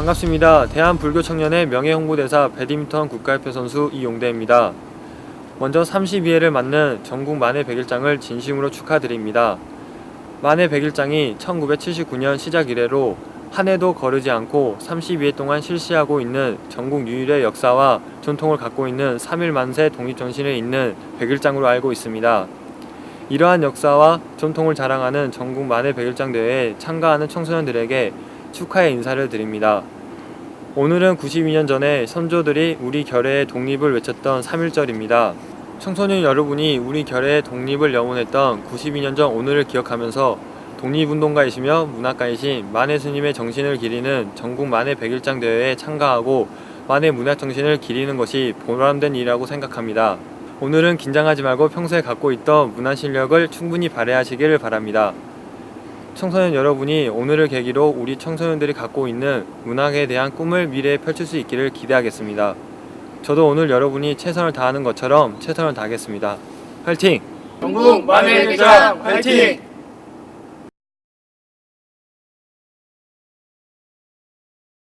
반갑습니다. 대한불교 청년의 명예홍보대사 배드민턴 국가대표 선수 이용대입니다. 먼저 32회를 맞는 전국 만해 100일장을 진심으로 축하드립니다. 만해 100일장이 1979년 시작 이래로 한 해도 거르지 않고 32회 동안 실시하고 있는 전국 유일의 역사와 전통을 갖고 있는 3일 만세 독립정신을 잇는 100일장으로 알고 있습니다. 이러한 역사와 전통을 자랑하는 전국 만해 100일장 대회에 참가하는 청소년들에게 축하의 인사를 드립니다. 오늘은 92년 전에 선조들이 우리 결의의 독립을 외쳤던 3.1절입니다. 청소년 여러분이 우리 결의의 독립을 염원했던 92년 전 오늘을 기억하면서 독립운동가이시며 문학가이신 만해 스님의 정신을 기리는 전국 만해 100일장 대회에 참가하고 만해 문학 정신을 기리는 것이 보람된 일이라고 생각합니다. 오늘은 긴장하지 말고 평소에 갖고 있던 문화 실력을 충분히 발휘하시기를 바랍니다. 청소년 여러분이 오늘을 계기로 우리 청소년들이 갖고 있는 문학에 대한 꿈을 미래에 펼칠 수 있기를 기대하겠습니다. 저도 오늘 여러분이 최선을 다하는 것처럼 최선을 다하겠습니다. 화이팅! 전국 만회 회장 화이팅!